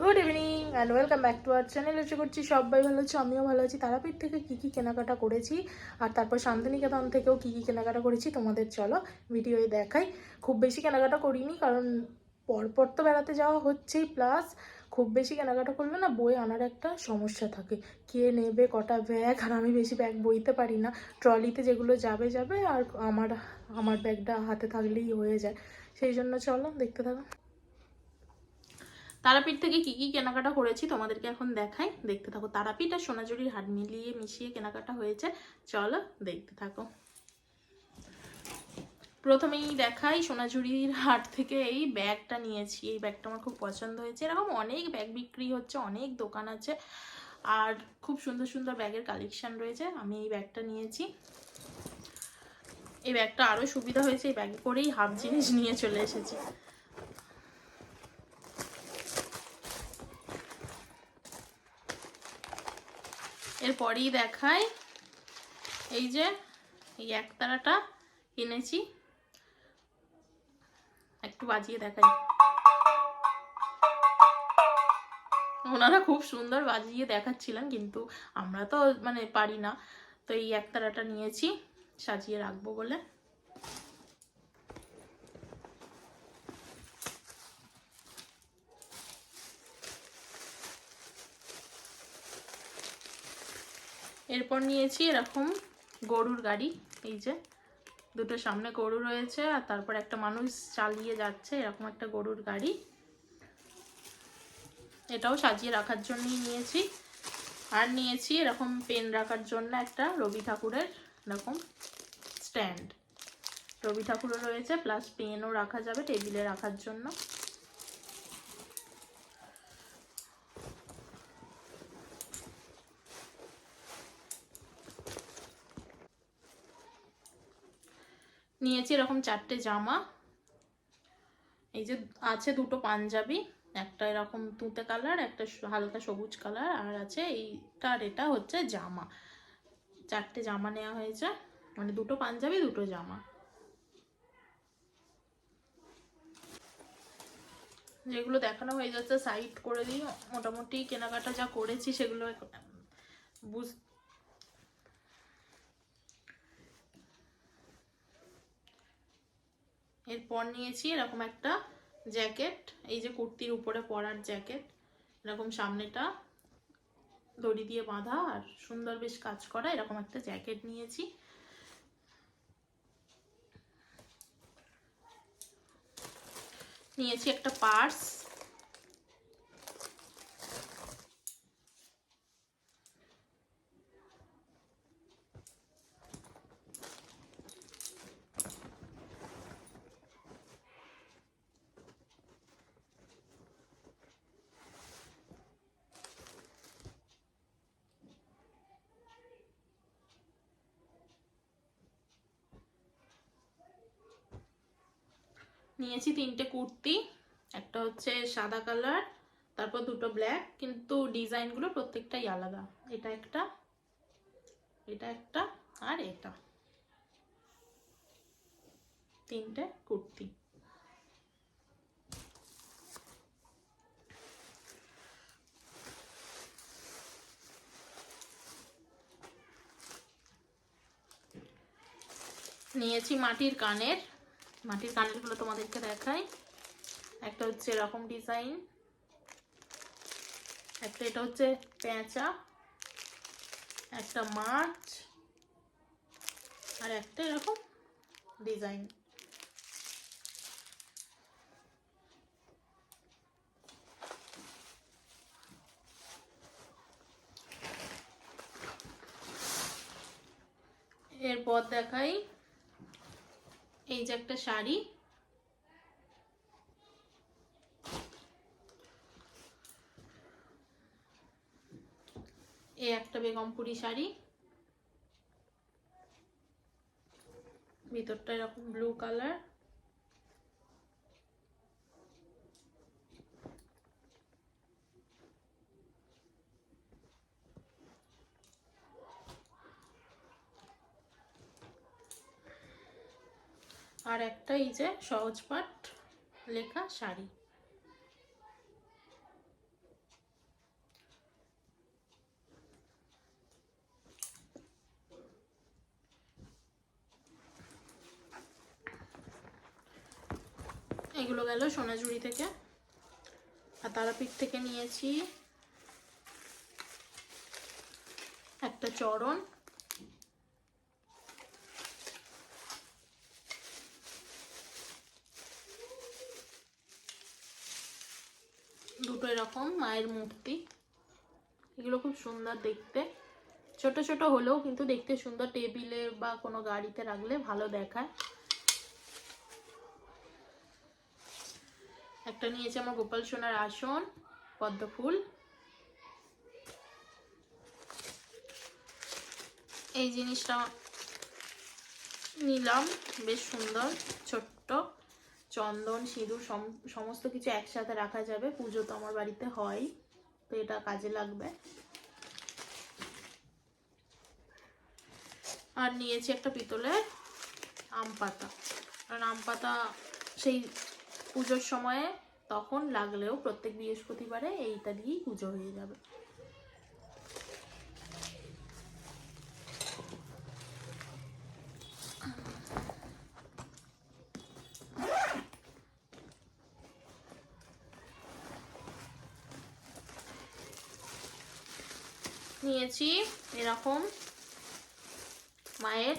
Good evening and welcome back to our channel এসে করছি সবাই ভালো আছি, আমিও ভালো আছি। তারাপীঠ থেকে কী কী কেনাকাটা করেছি আর তারপর শান্তিনিকেতন থেকেও কী কী কেনাকাটা করেছি তোমাদের চলো ভিডিওয়ে দেখাই। খুব বেশি কেনাকাটা করিনি কারণ পরপর তো বেড়াতে যাওয়া হচ্ছেই। প্লাস খুব বেশি কেনাকাটা করলে না বই আনার একটা সমস্যা থাকে। কে নেবে কটা ব্যাগ আর আমি বেশি ব্যাগ বইতে পারি না। ট্রলিতে যেগুলো যাবে যাবে আর আমার আমার ব্যাগটা হাতে থাকলেই হয়ে যায়। সেই জন্য চলো দেখতে থাকো। তারাপীঠ থেকে কি কি কেনাকাটা করেছি তোমাদেরকে এখন দেখাই। দেখতে থাকো, তারাপীঠ আর সোনাঝুরির হাট মিলিয়ে মিশিয়ে কেনাকাটা হয়েছে। চলো দেখতে থাকো। প্রথমেই দেখাই সোনাঝুরির হাট থেকে এই ব্যাগটা নিয়েছি। এই ব্যাগটা আমার খুব পছন্দ হয়েছে। এরকম অনেক ব্যাগ বিক্রি হচ্ছে, অনেক দোকান আছে। আর খুব সুন্দর সুন্দর ব্যাগের কালেকশন রয়েছে। আমি এই ব্যাগটা নিয়েছি। এই ব্যাগটা আরও সুবিধা হয়েছে, এই ব্যাগে করেই হাফ জিনিস নিয়ে চলে এসেছি। এরপরেই দেখায় এই যে এই একতারাটা কিনেছি একটু বাজিয়ে দেখাই। ওনারা খুব সুন্দর বাজিয়ে দেখাচ্ছিলেন, কিন্তু আমরা তো মানে পারি না। তো এই একতারাটা নিয়েছি, সাজিয়ে রাখব বলে। এরপর নিয়েছি এরকম গরুর গাড়ি, এই যে। দুটো সামনে গরু রয়েছে আর তারপর একটা মানুষ চালিয়ে যাচ্ছে এরকম একটা গরুর গাড়ি। এটাও সাজিয়ে রাখার জন্যই নিয়েছি। আর নিয়েছি এরকম পেন রাখার জন্য একটা রবি ঠাকুরের এরকম স্ট্যান্ড। রবি ঠাকুরও রয়েছে, প্লাস পেনও রাখা যাবে, টেবিলে রাখার জন্য। নিয়েছি এরকম চারটে জামা। এই যে আছে দুটো পাঞ্জাবি, একটা এরকম তুঁতে কালার, একটা হালকা সবুজ কালার, আর আছে এইটার এটা হচ্ছে জামা। চারটে জামা নেওয়া হয়েছে মানে দুটো পাঞ্জাবি, দুটো জামা। যেগুলো দেখানো হয়ে যাচ্ছে সাইড করে দিই। মোটামুটি কেনাকাটা যা করেছি, সেগুলো বুঝ এরপর নিয়েছি এরকম একটা জ্যাকেট, এই যে কুর্তির উপরে পরার জ্যাকেট, এরকম সামনেটা দড়ি দিয়ে বাঁধা আর সুন্দর বেশ কাজ করা, এরকম একটা জ্যাকেট নিয়েছি। নিয়েছি একটা পার্স নিয়েছি তিনটে কুর্তি, একটা হচ্ছে সাদা কালার, তারপর দুটো ব্ল্যাক, কিন্তু ডিজাইনগুলো প্রত্যেকটাই আলাদা। এটা একটা এটা একটা, আর এটা। তিনটে কুর্তি। নিয়েছি মাটির কানের। মাটির কানেরগুলো তোমাদেরকে দেখাই। একটা হচ্ছে এরকম ডিজাইন একটা এটা হচ্ছে পেঁচা, একটা মাছ, আর একটা এরকম ডিজাইন এরপর দেখাই এই যে একটা শাড়ি। এই একটা বেগমপুরি শাড়ি। ভিতরটা এরকম ব্লু কালার আর একটা এই যে সহজ পাঠ লেখা শাড়ি। এগুলো গেল সোনাঝুড়ি থেকে। আর তারাপীঠ থেকে নিয়েছি একটা চরণ। এরকম মায়ের মূর্তি। এগুলো খুব সুন্দর দেখতে। ছোট ছোট হলেও কিন্তু দেখতে সুন্দর। টেবিলে বা কোনো গাড়িতে রাখলে ভালো দেখায়। একটা নিয়েছে আমার গোপাল সোনার আসন পদ্ম ফুল এই জিনিসটা নিলাম, বেশ সুন্দর, ছোট্ট। চন্দন, সিঁদুর, সম- সমস্ত কিছু একসাথে রাখা যাবে। পুজো তো আমার বাড়িতে হয়, তো এটা কাজে লাগবে। আর নিয়েছি একটা পিতলের আম পাতা। কারণ আম পাতা সেই পুজোর সময়ে তখন লাগলেও প্রত্যেক বৃহস্পতিবারে এইটা দিয়েই পুজো হয়ে যাবে। নিয়েছি এরকম মায়ের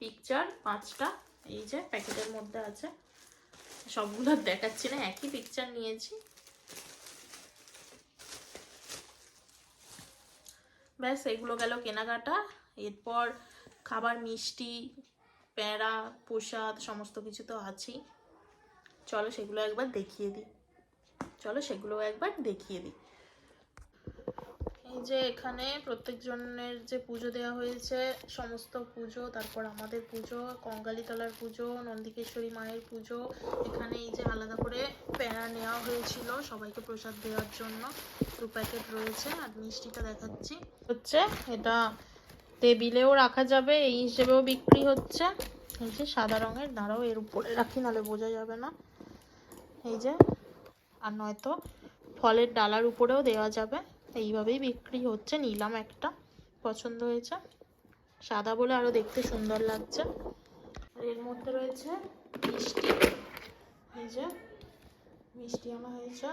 পিকচার পাঁচটা, এই যে প্যাকেটের মধ্যে আছে। সবগুলো দেখাচ্ছি না, একই পিকচার নিয়েছি। ব্যাস, এগুলো গেল কেনাকাটা। এরপর খাবার, মিষ্টি প্যাঁড়া প্রসাদ, সমস্ত কিছু তো আছেই। চলো সেগুলো একবার দেখিয়ে দিই। চলো সেগুলো একবার দেখিয়ে দিই। যে এখানে প্রত্যেকজনের যে পুজো দেওয়া হয়েছে, সমস্ত পুজো, তারপর আমাদের পুজো কঙ্কালীতলার পুজো নন্দিকেশ্বরী মায়ের পুজো, এখানে এই যে আলাদা করে প্যারা নেওয়া হয়েছিল সবাইকে প্রসাদ দেওয়ার জন্য। দু প্যাকেট রয়েছে, আর মিষ্টিটা দেখাচ্ছি। হচ্ছে এটা টেবিলেও রাখা যাবে, এই হিসেবেও বিক্রি হচ্ছে। এই যে সাদা রঙের, দাঁড়াও, এর উপরে রাখি, নাহলে বোঝা যাবে না। এই যে, আর নয়তো ফলের ডালার উপরেও দেওয়া যাবে। এইভাবেই বিক্রি হচ্ছে। নিলাম একটা। পছন্দ হয়েছে। সাদা বলে আরও দেখতে সুন্দর লাগছে। এর মধ্যে রয়েছে মিষ্টি। এই যে মিষ্টি আনা হয়েছে।